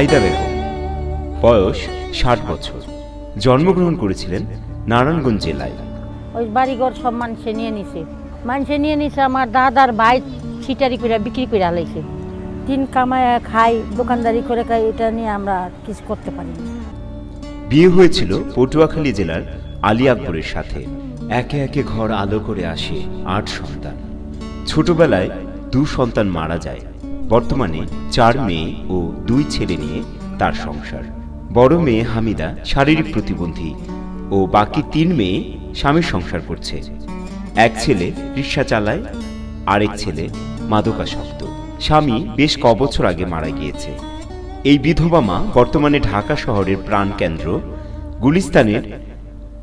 সাইদা বেগম। বয়স ষাট বছর। জন্মগ্রহণ করেছিলেন নারায়ণগঞ্জ জেলায়। ওই বাড়িঘর সব মানুষে নিয়ে নিছে। মানুষে নিয়ে নিছে আমার দাদার ভাই ছিটারি করে বিক্রি করে আলাইছে দিন কামায় খাই দোকানদারি করে খাই এটা নিয়ে আমরা কিছু করতে পারি বিয়ে হয়েছিল পটুয়াখালী জেলার আলী আকবরের সাথে। একে একে ঘর আলো করে আসে আট সন্তান। ছোটবেলায় দু সন্তান মারা যায়। বর্তমানে চার মেয়ে ও দুই ছেলে নিয়ে তার সংসার। বড় মেয়ে হামিদা শারীরিক প্রতিবন্ধী ও বাকি তিন মেয়ে স্বামীর সংসার করছে। এক ছেলে রিক্সা চালায়, আরেক ছেলে মাদকাসক্ত। স্বামী বেশ কবছর আগে মারা গিয়েছে। এই বিধবা মা বর্তমানে ঢাকা শহরের প্রাণকেন্দ্র গুলিস্তানের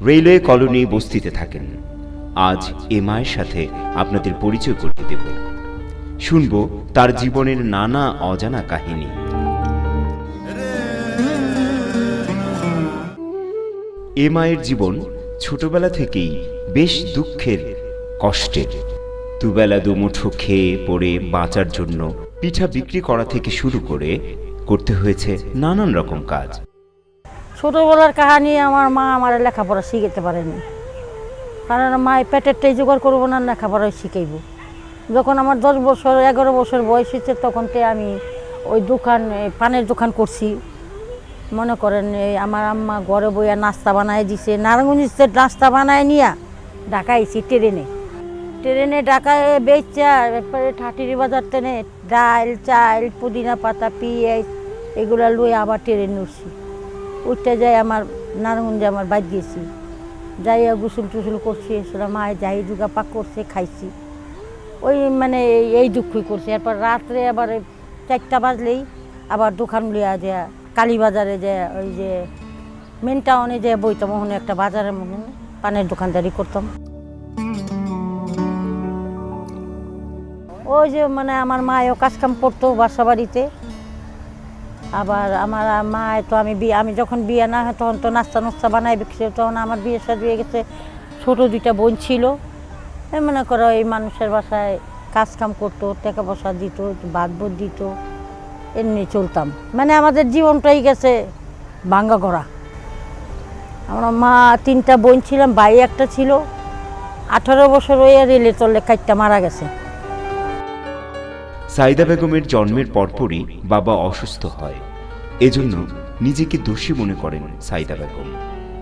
রেলওয়ে কলোনি বস্তিতে থাকেন। আজ এ মায়ের সাথে আপনাদের পরিচয় করতে দেব। শুনব তার জীবনের নানা অজানা কাহিনী। এ মায়ের জীবন ছোটবেলা থেকেই বেশ দুঃখের, কষ্টের। দুবেলা দুমুঠো খেয়ে পড়ে বাঁচার জন্য পিঠা বিক্রি করা থেকে শুরু করে করতে হয়েছে নানান রকম কাজ। ছোটোবেলার কাহানি আমার মা আমার লেখাপড়া শিখাতে পারেনি। কারণ মায়ের পেটেরটাই জোগাড় করব না, লেখাপড়াই শিখাইব। যখন আমার দশ বছর, এগারো বছর বয়স হয়েছে তখন তে আমি ওই দোকান পানের দোকান করছি। মনে করেন এই আমার আম্মা ঘরে বইয়া নাস্তা বানায় দিছে। নারায়ণগঞ্জ নাস্তা বানায় নিয়া ঢাকাইছি ট্রেনে। ট্রেনে ঢাকায় বেচা এরপরে ঠাটিরি বাজার টেনে ডাল, চাল, পুদিনা পাতা, পিঁয়াজ, এগুলো লুয়ে আবার ট্রেনে উঠছি। উঠতে যাই আমার নারায়ণগঞ্জে আমার বাইর গেছি। যাইয়া গোসল টুসুল করছি সেটা মায়ে যাই দুগা পাক করছে, খাইছি। ওই মানে এই- দুঃখই করছে। এরপর রাত্রে আবার চারটা বাজলেই আবার দোকান লিয়া দেয়া কালীবাজারে যে ওই যে মেন টাউনে যে বইতাম, ওখানে একটা বাজারের মধ্যে পানের দোকানদারি করতাম। ওই যে মানে আমার মায়ও কাজকাম করতো বাসা বাড়িতে আবার আমার মা তো আমি বিয়ে আমি যখন বিয়ে না হয় তখন তো নাস্তা নাস্তা বানাই বিক্রি তখন আমার বিয়ে সাথে হয়ে গেছে। ছোটো দুইটা বোন ছিল। মনে করো এই মানুষের বাসায় কাজ কাম করতো, টাকা পয়সা দিত, বাদ বোধ দিত, এমনি চলতাম। মানে আমাদের জীবনটাই গেছে ভাঙ্গা করা আমরা মা, তিনটা বোন ছিলাম, ভাই একটা ছিল। আঠারো বছর ওই রেলে তলে কাইটটা মারা গেছে। সাইদা বেগমের জন্মের পরপরই বাবা অসুস্থ হয়। এজন্য নিজেকে দোষী মনে করেন সাইদা বেগম।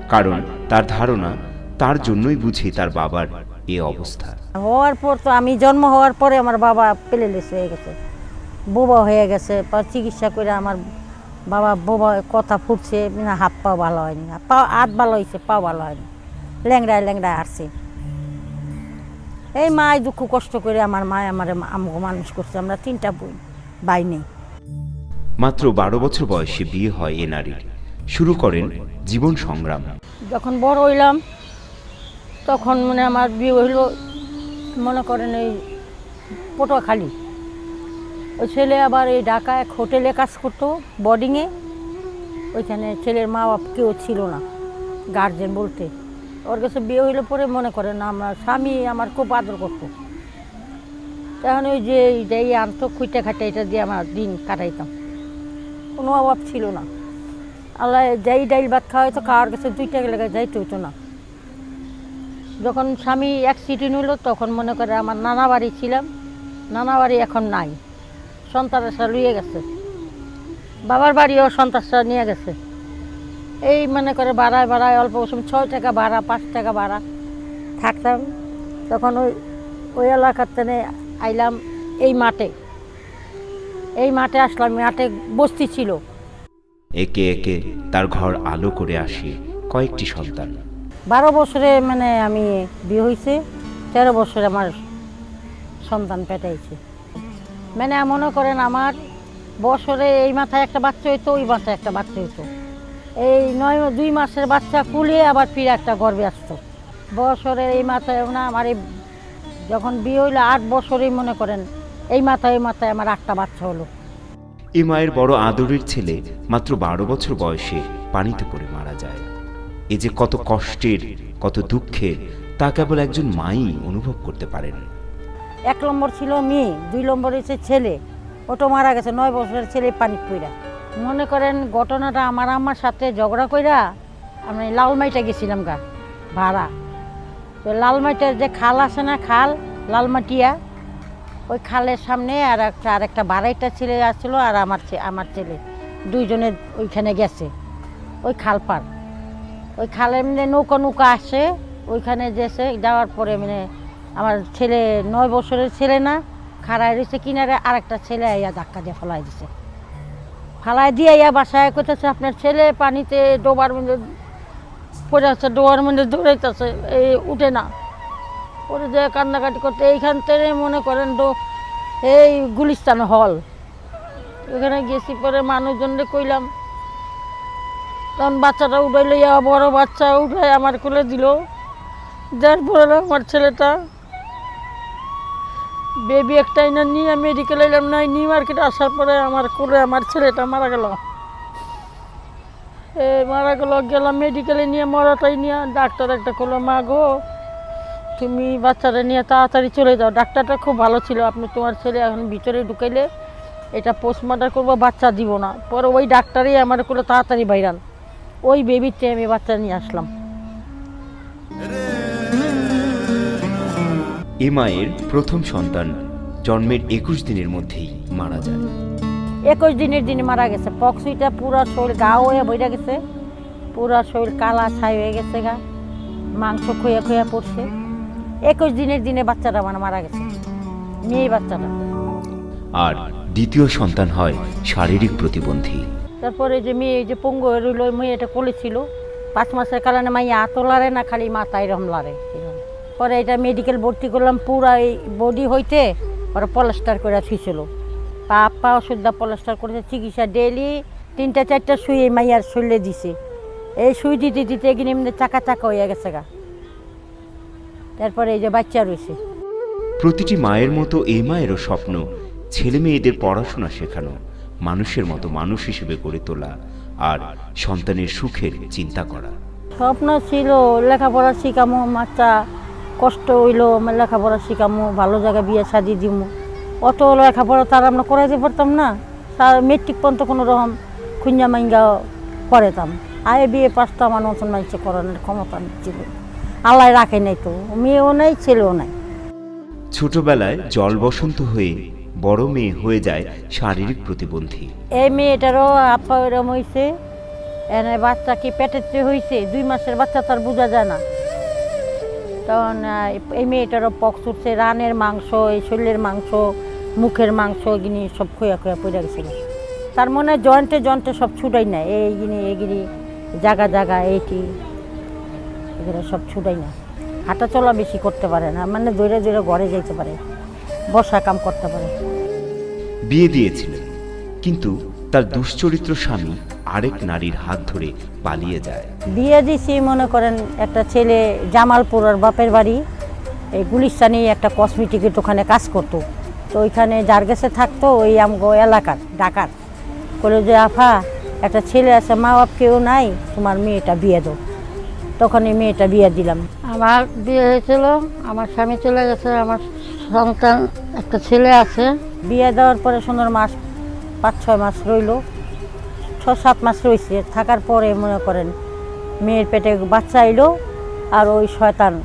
কারণ তার ধারণা তার জন্যই বুঝি তার বাবার এ অবস্থা। হওয়ার পর তো আমি জন্ম হওয়ার পরে আমার বাবা পেলেলেস হয়ে গেছে। বোবা হয়ে গেছে চিকিৎসা করে আমার বাবা বোবা কথা ফুটছে না হাত পা ভালো হয়নি। পা হাত ভালো হয়েছে পা ভালো হয়নি। ল্যাংড়ায় ল্যাংড়ায় আসছে এই মায় দুঃখ কষ্ট করে আমার মায় আমার আমগো মানুষ করছে। আমরা তিনটা বই বাই নেই। মাত্র বারো বছর বয়সে বিয়ে হয় এ নারীর। শুরু করেন জীবন সংগ্রাম। যখন বড় হইলাম তখন মানে আমার বিয়ে হইল, মনে করেন এই পটুয়াখালী। ওই ছেলে আবার এই ঢাকায় এক হোটেলে কাজ করতো বোর্ডিংয়ে ওইখানে ছেলের মা বাপ কেউ ছিল না গার্জেন বলতে। ওর কাছে বিয়ে হইলে পরে মনে করেন আমার স্বামী আমার খুব আদর করতো। তখন ওই যে এইটাই আনতো খুঁটে খাটে এটা দিয়ে আমার দিন কাটাইতাম। কোনো অভাব ছিল না। আল্লাহ যাই ডাইল ভাত খাওয়া হয়তো খাওয়ার কাছে দুইটা লেগে যাইতে হতো না। যখন স্বামী অ্যাক্সিডেন্ট হলো তখন মনে করে আমার নানা বাড়ি ছিলাম, নানা বাড়ি এখন নাই। সন্তানরা লুয়ে গেছে। বাবার বাড়িও সন্তানরা নিয়ে গেছে। এই মনে করে বাড়ায় বাড়ায় অল্প সময় ছয় টাকা ভাড়া, পাঁচ টাকা ভাড়া থাকতাম। তখন ওই ওই এলাকার তেনে আইলাম এই মাঠে। এই মাঠে আসলাম, মাঠে বস্তি ছিল। একে একে তার ঘর আলো করে আসে কয়েকটি সন্তান। বারো বছরে মানে আমি বিয়ে হয়েছে, তেরো বছরে আমার সন্তান পেটাইছে। মানে মনে করেন আমার বছরে এই মাথায় একটা বাচ্চা হইতো, ওই মাথায় একটা বাচ্চা হইতো। এই নয়, দুই মাসের বাচ্চা কুলিয়ে আবার ফিরে একটা গর্বে আসতো। বছরের এই মাথায় না আমার এই যখন বিয়ে হইল আট বছরেই মনে করেন, এই মাথায় এই মাথায় আমার আটটা বাচ্চা হলো। এ মায়ের বড় আদরের ছেলে মাত্র বারো বছর বয়সে পানিতে পড়ে মারা যায়। এ যে কত কষ্টের, কত দুঃখের, তা কেবল একজন মাই অনুভব করতে পারেন। এক নম্বর ছিল মেয়ে, দুই নম্বর হচ্ছে ছেলে। ওটা মারা গেছে, নয় বছরের ছেলে পানি পইরা মনে করেন ঘটনাটা আমার আমার সাথে ঝগড়া কইরা আমি লালমাইটা গেছিলাম গা, ভাড়া। তো লালমাইটার যে খাল আছে না খাল লালমাটিয়া ওই খালের সামনে আর একটা আর একটা বাড়াইটা ছেলে আসছিল আর আমার আমার ছেলে। দুইজনে ওইখানে গেছে, ওই খাল পার। ওই খালের মানে নৌকা নৌকা আসে, ওইখানে যেছে যাওয়ার পরে মানে আমার ছেলে নয় বছরের ছেলে না, খাড়ায় রয়েছে কিনারে আর একটা ছেলে আইয়া ধাক্কা দিয়ে ফেলাই দিছে। ফালাই দিয়ে ইয়া বাসায় করতেছে আপনার ছেলে পানিতে ডোবার মধ্যে পড়ে আছে, ডোবার মধ্যে দৌড়াইতেছে, এই উঠে না। পরে যে কান্নাকাটি করতে, এইখান থেকে মনে করেন ডো, এই গুলিস্তান হল। ওখানে গেছি পরে মানুষজনরে কইলাম তখন বাচ্চাটা উঠাই লইয়া বড় বাচ্চা উঠাই আমার কোলে দিল। যার পরে আমার ছেলেটা। বেবি একটাই না নিয়ে মেডিকেল এলাম না নিউ মার্কেটে আসার পরে আমার কোলে আমার ছেলেটা মারা গেল। এ মারা গেল, গেলাম মেডিকেলে নিয়ে, মরাটাই নিয়ে, ডাক্তার একটা করল মা গো, তুমি বাচ্চাটা নিয়ে তাড়াতাড়ি চলে যাও। ডাক্তারটা খুব ভালো ছিল, আপনি তোমার ছেলে এখন ভিতরে ঢুকাইলে এটা পোস্টমর্টম করব, বাচ্চা দিব না। পরে ওই ডাক্তারই আমার কোলে তাড়াতাড়ি বাইরান ওই বেবিতে আমি বাচ্চা নিয়ে আসলাম। এ মায়ের প্রথম সন্তান জন্মের একুশ দিনের মধ্যেই মারা যায়। একুশ দিনের দিনে মারা গেছে। পক্সুইটা পুরো শরীর গা হয়ে বইরা গেছে। পুরা শরীর কালা ছাই হয়ে গেছে গা। মাংস খুঁয়া খুঁয়া পড়ছে। একুশ দিনের দিনে বাচ্চাটা মানে মারা গেছে। মেয়ে বাচ্চাটা। আর দ্বিতীয় সন্তান হয় শারীরিক প্রতিবন্ধী। তারপরে যে মেয়ে যে পঙ্গু রইল মেয়েটা কোলেছিল পাঁচ মাসের কারণে মাইয়া আতো লারে না, খালি মাথা এরম লারে পরে এটা মেডিকেল ভর্তি করলাম, পুরা এই বডি হইতে ওরা পলাস্টার করে থুইছিল। পা পা ওষুধটা পলাস্টার করেছে, চিকিৎসা ডেলি তিনটা, চারটা সুই এই মাইয়ার শরীরে দিছে। এই সুই দিতে দিতে এগিয়ে এমনি চাকা চাকা হয়ে গেছে গা। তারপরে এই যে বাচ্চা রয়েছে প্রতিটি মায়ের মতো এই মায়েরও স্বপ্ন, ছেলে মেয়েদের পড়াশোনা শেখানো। মানুষের মতো মানুষ হিসেবে গড়ে তোলা আর সন্তানের সুখের চিন্তা করা। স্বপ্ন ছিল লেখাপড়া শিখামো বাচ্চা কষ্ট হইল আমার লেখাপড়া শিখামো ভালো জায়গায় বিয়ে শাদি দিমু। অত লেখাপড়া তার আমরা করাইতে পারতাম না। তার মেট্রিক পর্যন্ত কোনো রকম খুঞ্জা মাইঙ্গা করেতাম আয়ে বিয়ে পাঁচটা আমার নতুন মানুষে করানোর ক্ষমতা ছিল। আল্লাহ রাখে নাই তো মেয়েও নাই ছেলেও নাই। ছোটবেলায় জল বসন্ত হয়ে বড় মেয়ে হয়ে যায় শারীরিক প্রতিবন্ধী। এই মেয়েটারও আপা ওরম হয়েছে এনে বাচ্চা কি পেটেতে হয়েছে দুই মাসের বাচ্চা তার বোঝা যায় না। তখন এই মেয়েটারও পক্স উঠছে, রানের মাংস, এই শরীরের মাংস, মুখের মাংস এগিনি সব খোয়া খোয়া পড়ে গেছিল তার মনে জয়েন্টে জয়েন্টে সব ছুটাই না, এই গিনি এগিনি জাগা জাগা, এইটি, এগুলো সব ছুটাই না। হাঁটা চলা বেশি করতে পারে না মানে দৌড়ে দৌড়ে ঘরে যেতে পারে। বসা কাম করতে পারে। বিয়ে দিয়েছিলেন কিন্তু তার দুশ্চরিত্র স্বামী আরেক নারীর হাত ধরে পালিয়ে যায়। বিয়ে দিছি মনে করেন একটা ছেলে জামালপুর ওর বাপের বাড়ি এই গুলিস্তানি একটা কসমেটিকের দোকানে কাজ করতো। তো ওইখানে যার কাছে থাকতো ওই আমগো এলাকার ডাকার বলে যে আফা একটা ছেলে আছে মা বাপ কেউ নাই তোমার মেয়েটা বিয়ে দাও। তখন এই মেয়েটা বিয়ে দিলাম। আমার বিয়ে হয়েছিল আমার স্বামী চলে গেছে আমার সন্তান একটা ছেলে আছে। বিয়ে দেওয়ার পরে সুন্দর মাস পাঁচ ছয় মাস রইল। ছ সাত মাস রয়েছে থাকার পরে মনে করেন মেয়ের পেটে বাচ্চা এলো আর ওই শয়তান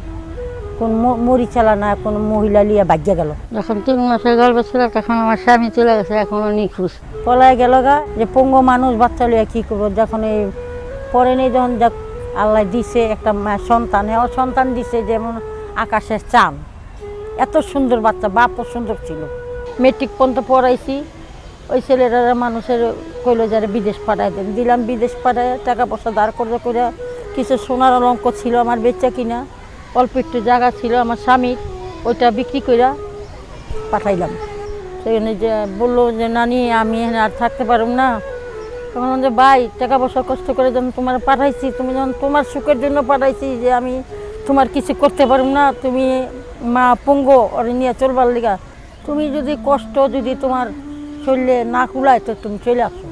কোন মরি চালানা কোন মহিলা লিয়ে বাজ্যা গেল। যখন তিন মাসের গল্প ছিল তখন আমার স্বামী চলে গেছে এখনও নিখোঁজ। পলায় গেল গা যে পঙ্গ মানুষ বাচ্চা লিয়ে কী করব? যখন এই পরে নেই যখন যাক আল্লাহ দিছে একটা মা- সন্তান হ্যাঁ সন্তান দিছে যেমন আকাশের চাঁদ। এত সুন্দর বাচ্চা বাপও সুন্দর ছিল। মেট্রিক পর্যন্ত পড়াইছি। ওই ছেলেরা মানুষের কইলো যারা বিদেশ পাঠাই দেন। দিলাম বিদেশ পাঠায়, টাকা পয়সা দাঁড় করে করে কিছু সোনার অলঙ্ক ছিল আমার বেচা কিনা। অল্প একটু জায়গা ছিল আমার স্বামীর, ওইটা বিক্রি করে পাঠাইলাম। সেখানে যে বলল যে, নানি, আমি আর থাকতে পারব না। তখন যে, ভাই, টাকা পয়সা কষ্ট করে যখন তোমার পাঠাইছি, তুমি যখন তোমার সুখের জন্য পাঠাইছি যে আমি তোমার কিছু করতে পারব না, তুমি মা পঙ্গ ওর নিয়ে চলবার লিগা। তুমি যদি কষ্ট যদি তোমার চললে না কুলায় তো তুমি চলে আসো।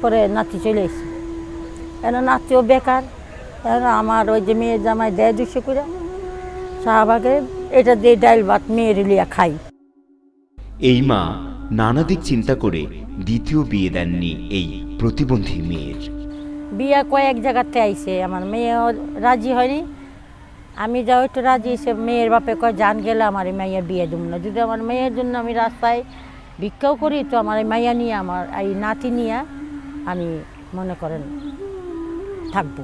পরে নাতি চলে এসে এন নাতিও বেকার। এখন আমার ওই যে মেয়ের জামাই দেয় দুশো করে। শাহবাগে এটা দিয়ে ডাইল ভাত মেয়ের লিয়া খাই। এই মা নানা দিক চিন্তা করে দ্বিতীয় বিয়ে দেননি এই প্রতিবন্ধী মেয়ের। বিয়া কয়েক জায়গাতে আইছে। আমার মেয়ে রাজি হয়নি। আমি যাও একটু রাজি হয়েছে মেয়ের বাপে কয় জান গেলে আমার এই মাইয়া বিয়ে দেবো না। যদি আমার মেয়ের জন্য আমি রাস্তায় ভিক্ষাও করি তো আমার এই মাইয়া নিয়ে আমার এই নাতি নিয়ে আমি মনে করেন থাকব।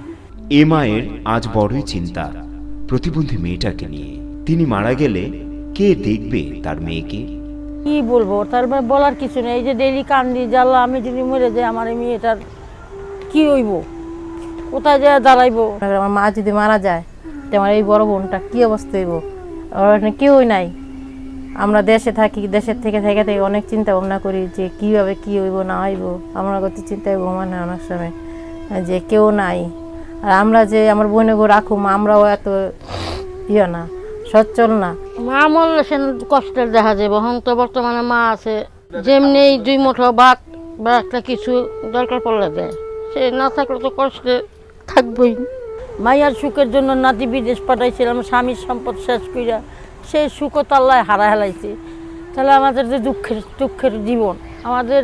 এ মায়ের আজ বড়ই চিন্তা প্রতিবন্ধী মেয়েটাকে নিয়ে। তিনি মারা গেলে কে দেখবে তার মেয়েকে? কি বলব তারপরে বলার কিছু নেই। এই যে ডেলি কান্দি জ্বালা আমি যদি মরে যাই আমার এই মেয়েটার কি হইব? কোথায় যায় দাঁড়াইবো? আমার মা যদি মারা যায় তো আমার এই বড় বোনটা কী অবস্থা হইব? আমার এখানে কেউই নাই। আমরা দেশে থাকি, দেশের থেকে থেকে থেকে অনেক চিন্তা ভাবনা করি যে কীভাবে কী হইব, না হইব। আমরা কত চিন্তায় ঘুমান হয় অনেক সময়, যে কেউ নাই। আর আমরা যে আমার বোনে গো রাখুম, আমরাও এত ইয়ে না, সচ্ছল না। মা মরলে সে কষ্টের দেখা যাবে এখন তো বর্তমানে মা আছে। যেমনি দুই মুঠো ভাত বা একটা কিছু দরকার পড়লে দেয়। সে না থাকলে তো কষ্টে থাকবই। মাইয়ার সুখের জন্য নাতি বিদেশ পাঠাইছিলাম, স্বামীর সম্পদ শেষ কইরা সেই সুখও তাল্লায় হারা হেলাইছে তাহলে আমাদের যে দুঃখের দুঃখের জীবন, আমাদের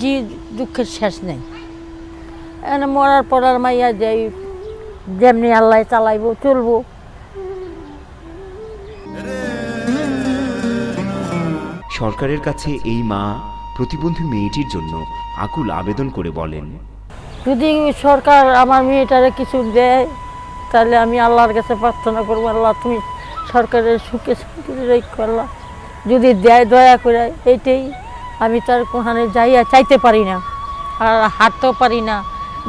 জি, দুঃখের শেষ নেই। এনে মরার পর আর মাইয়া যাই, যেমনি আল্লাহ চালাইবো, চলবো। সরকারের কাছে এই মা প্রতিবন্ধী মেয়েটির জন্য আকুল আবেদন করে বলেন। যদি সরকার আমার মেয়েটারে কিছু দেয়, তাহলে আমি আল্লাহর কাছে প্রার্থনা করব, আল্লাহ তুমি সরকারের সুখে শান্তি রেখো আল্লাহ। যদি দেয় দয়া করে এইটাই আমি তার কোহানে যাইয়া চাইতে পারি না। আর হাঁটতেও পারি না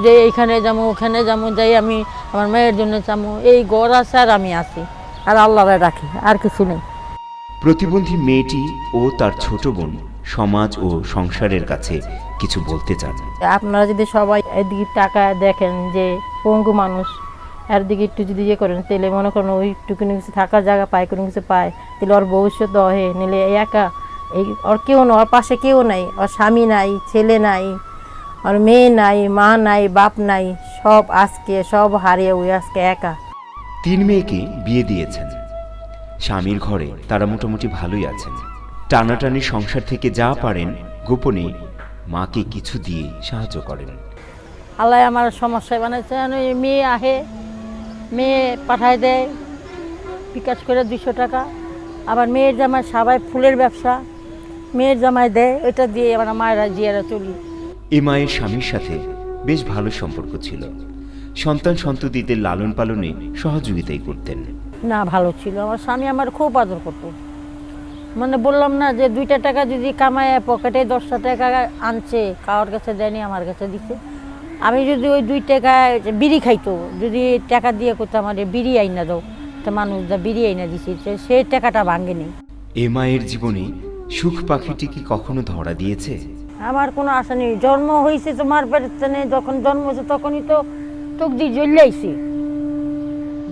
যে এইখানে যাব, ওখানে যাব, যাই আমি আমার মেয়ের জন্য যাব। এই গড় আছে আর আমি আছি, আর আল্লাহরে রাখি আর কিছু নেই। প্রতিবন্ধী মেয়েটি ও তার ছোট বোন সমাজ ও সংসারের কাছে কিছু বলতে চান? আপনারা যদি সবাই এদিকে টাকা দেখেন যে পঙ্গু মানুষ এর দিকে একটু যদি ইয়ে করেন তাহলে মনে করেন ওই একটু কোনো কিছু থাকার জায়গা পায় কোনো কিছু পায় তাহলে ওর ভবিষ্যৎ হয় নিলে একা এই ওর কেউ না ওর পাশে কেউ নাই ওর স্বামী নাই ছেলে নাই ওর মেয়ে নাই মা নাই বাপ নাই সব আজকে সব হারিয়ে ওই আজকে একা। তিন মেয়েকে বিয়ে দিয়েছেন। স্বামীর ঘরে তারা মোটামুটি ভালোই আছেন। টানাটানি সংসার থেকে যা পারেন গোপনে মাকে কিছু দিয়ে সাহায্য করেন। আল্লাহ আমার সমস্যায় বানাইছে মেয়ে আহে মেয়ে পাঠায় দেয় বিকাশ করে দুশো টাকা। আবার মেয়ের জামাই সবাই ফুলের ব্যবসা মেয়ের জামাই দেয় ওইটা দিয়ে আমার মায়েরা জিয়ারা চলি। এ মায়ের স্বামীর সাথে বেশ ভালো সম্পর্ক ছিল। সন্তান সন্ততিদের লালন পালনে সহযোগিতাই করতেন। না ভালো ছিল। আমার স্বামী আমার খুব আদর করতো। মানে বললাম না যে দুইটা টাকা যদি কামায় পকেটে দশটা টাকা আনছে কারোর কাছে দেয়নি আমার কাছে দিছে। আমি যদি ওই দুই টাকা বিড়ি খাইতো যদি টাকা দিয়ে করতো আমার বিড়ি আইনা দাও তো মানুষ যা বিড়ি আইনা দিছে সে- সেই টাকাটা ভাঙেনি। এ মায়ের জীবনে সুখ পাখিটি কি কখনো ধরা দিয়েছে? আমার কোনো আশা নেই। জন্ম হয়েছে তোমার পেটে যখন জন্ম হয়েছে তখনই তো তকদি জ্বললে আইছে।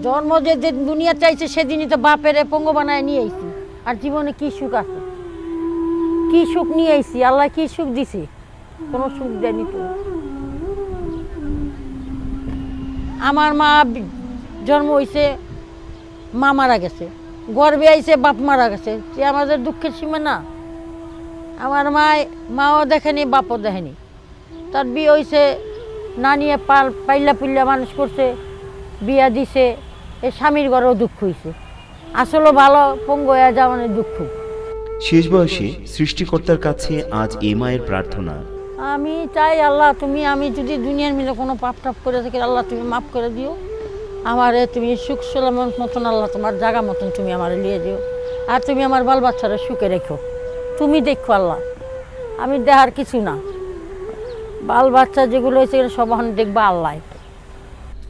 জন্ম যে যে দুনিয়া চাইছে সেদিনই তো বাপের পঙ্গ বানায় নিয়ে আইছি। আর জীবনে কি সুখ আছে? কি সুখ নিয়ে আইছি? আল্লাহ কি সুখ দিছে? কোনো সুখ দেয়নি তো। আমার মা জন্ম হয়েছে মা মারা গেছে। গর্বে আইছে, বাপ মারা গেছে। যে আমাদের দুঃখের সীমা না। আমার মায়, মাও দেখেনি, বাপও দেখেনি। তার বিয়ে হয়েছে নানিয়ে পাল পাইলা পুল্লা মানুষ করছে, বিয়া দিছে, এ স্বামীর ঘরেও দুঃখ হয়েছে আসলে ভালো পঙ্গ হয়ে যাওয়া মানে দুঃখ। শেষ বয়সে সৃষ্টিকর্তার কাছে আজ এ মায়ের প্রার্থনা। আমি চাই আল্লাহ তুমি আমি যদি দুনিয়ার মিলে কোনো পাপ টাপ করে থাকি আল্লাহ তুমি মাফ করে দিও। আমারে তুমি সুখ সালামত মতন আল্লাহ তোমার জায়গা মতন তুমি আমার নিয়ে দিও। আর তুমি আমার বাল বাচ্চারা সুখে রেখো। তুমি দেখো আল্লাহ আমি দেহার কিছু না। বাল বাচ্চা যেগুলো হয়েছে সব দেখবা আল্লাহ।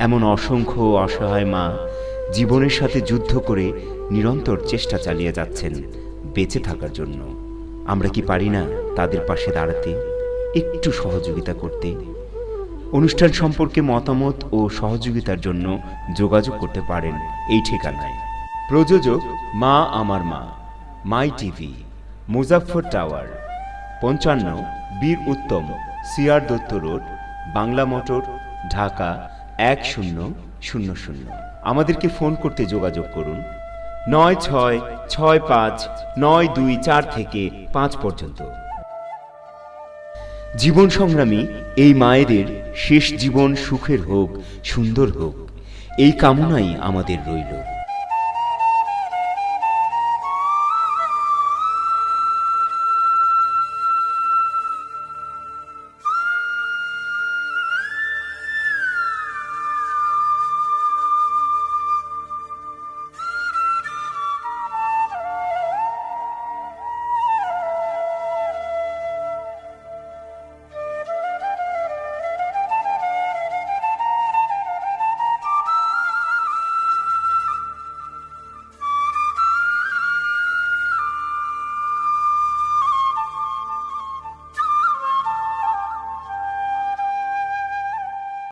এমন অসংখ্য অসহায় মা জীবনের সাথে যুদ্ধ করে নিরন্তর চেষ্টা চালিয়ে যাচ্ছেন বেঁচে থাকার জন্য। আমরা কি পারি না তাদের পাশে দাঁড়াতে, একটু সহযোগিতা করতে? অনুষ্ঠান সম্পর্কে মতামত ও সহযোগিতার জন্য যোগাযোগ করতে পারেন এই ঠিকানায়। প্রযোজক, মা আমার মা, মাই টিভি মুজাফর টাওয়ার, পঞ্চান্ন Bir Uttam, CR Dutta road, Bangla motor, Dhaka এক শূন্য শূন্য শূন্য। আমাদেরকে ফোন করতে যোগাযোগ করুন। নয় ছয় ছয় পাঁচ, নয় দুই চার থেকে পাঁচ পর্যন্ত। জীবন সংগ্রামী, এই মায়েদের শেষ জীবন সুখের হোক, সুন্দর হোক, এই কামনাই আমাদের রইল।